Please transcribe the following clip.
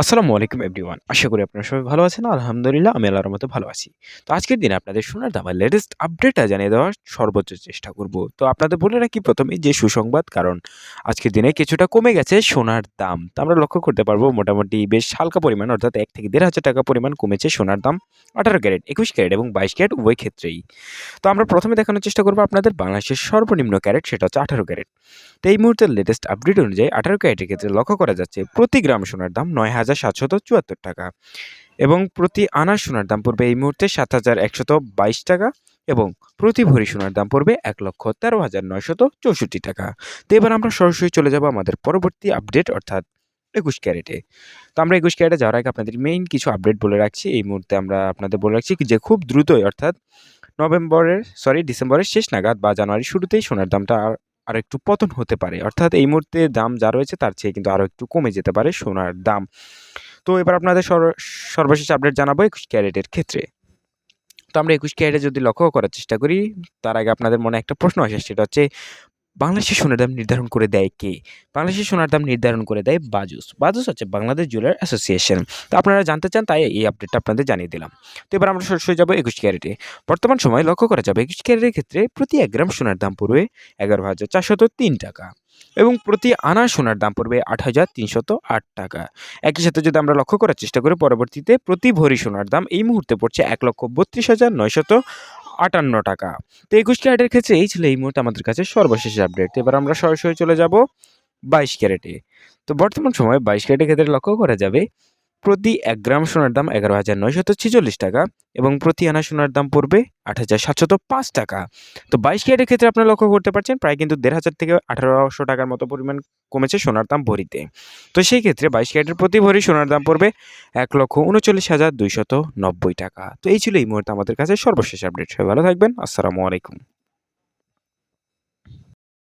আসসালামু আলাইকুম এভরিওয়ান আশা করি আপনারা সবাই ভালো আছেন। আলহামদুলিল্লাহ, আমি আল্লাহর মতো ভালো আছি। তো আজকের দিনে আপনাদের সোনার দামের লেটেস্ট আপডেটটা জানিয়ে দেওয়ার সর্বোচ্চ চেষ্টা করব। তো আপনাদের বলে রাখি প্রথমেই যে সুসংবাদ, কারণ আজকের দিনে কিছুটা কমে গেছে সোনার দাম। তো আমরা লক্ষ্য করতে পারব, মোটামুটি বেশ হালকা পরিমাণ, অর্থাৎ এক থেকে দেড় হাজার টাকা পরিমাণ কমেছে সোনার দাম। আঠারো ক্যারেট, একুশ ক্যারেট এবং বাইশ ক্যারেট উভয় ক্ষেত্রেই। তো আমরা প্রথমে দেখানোর চেষ্টা করব আপনাদের বাংলাদেশের সর্বনিম্ন ক্যারেট, সেটা হচ্ছে আঠারো ক্যারেট। তো এই মুহূর্তের লেটেস্ট আপডেট অনুযায়ী আঠারো ক্যারেটের ক্ষেত্রে লক্ষ্য করা যাচ্ছে, প্রতি গ্রাম সোনার দাম নয় হাজার সাতশত চুয়াত্তর টাকা। এবং প্রতি আনা সোনার দাম পড়বে এই মুহূর্তে সাত হাজার একশত বাইশ টাকা এবং প্রতি ভরি সোনার দাম পড়বে এক লক্ষ তেরো হাজার নয়শত চৌষট্টি টাকা। তো এবার আমরা সরাসরি চলে যাব আমাদের পরবর্তী আপডেট অর্থাৎ একুশ ক্যারেটে। তো আমরা একুশ ক্যারেটে যাওয়ার আগে আপনাদের মেইন কিছু আপডেট বলে রাখছি। এই মুহূর্তে আমরা আপনাদের বলে রাখছি যে খুব দ্রুতই, অর্থাৎ নভেম্বরের সরি ডিসেম্বরের শেষ নাগাদ বা জানুয়ারির শুরুতেই সোনার দামটা আর আর একটু পতন হতে পারে। অর্থাৎ এই মুহূর্তে দাম যা রয়েছে তার চেয়ে কিন্তু আরও একটু কমে যেতে পারে সোনার দাম। তো এবার আপনাদের সর- সর্বশেষ আপডেট জানাব একুশ ক্যারেটের ক্ষেত্রে। তো আমরা একুশ ক্যারেটে যদি লক্ষ্য করার চেষ্টা করি, তার আগে আপনাদের মনে একটা প্রশ্ন আসে, সেটা হচ্ছে বাংলাদেশের সোনার দাম নির্ধারণ করে দেয় কে? বাংলাদেশের সোনার দাম নির্ধারণ করে দেয় বাজুস। বাজুস হচ্ছে বাংলাদেশ জুয়েলার অ্যাসোসিয়েশন। তো আপনারা জানতে চান, তাই এই আপডেটটা আপনাদের জানিয়ে দিলাম। তো এবার আমরা সরাসরি যাব একুশ ক্যারেটে। বর্তমান সময়ে লক্ষ্য করা যাবে, একুশ ক্যারেটের ক্ষেত্রে প্রতি এক গ্রাম সোনার দাম পড়বে এগারো হাজার চারশত তিন টাকা এবং প্রতি আনা সোনার দাম পড়বে আট হাজার তিনশত আট টাকা। একই সাথে যদি আমরা লক্ষ্য করার চেষ্টা করি, পরবর্তীতে প্রতি ভরি সোনার দাম এই মুহূর্তে পড়ছে এক লক্ষ বত্রিশ হাজার নয়শত আটান্ন টাকা। তো একুশ ক্যারেটের ক্ষেত্রে এই ছিল এই মুহূর্তে আমাদের কাছে সর্বশেষ আপডেট এবার আমরা সরাসরি চলে যাব বাইশ ক্যারেটে। তো বর্তমান সময়ে বাইশ ক্যারেটের ক্ষেত্রে লক্ষ্য করা যাবে প্রতি এক গ্রাম সোনার দাম এগারো হাজার নয়শত ছেচল্লিশ টাকা এবং প্রতি আনা সোনার দাম পড়বে আট হাজার সাতশত পাঁচ টাকা। তো বাইশ ক্যারেটের ক্ষেত্রে আপনারা লক্ষ্য করতে পারছেন, প্রায় কিন্তু দেড় হাজার থেকে আঠারোশো টাকার মতো পরিমাণ কমেছে সোনার দাম ভরিতে। তো সেই ক্ষেত্রে বাইশ ক্যারেটের প্রতি ভরি সোনার দাম পড়বে এক লক্ষ উনচল্লিশ হাজার দুইশত নব্বই টাকা। তো এই ছিল এই মুহূর্তে আমাদের কাছে সর্বশেষ আপডেট। সবাই ভালো থাকবেন। আসসালামু আলাইকুম।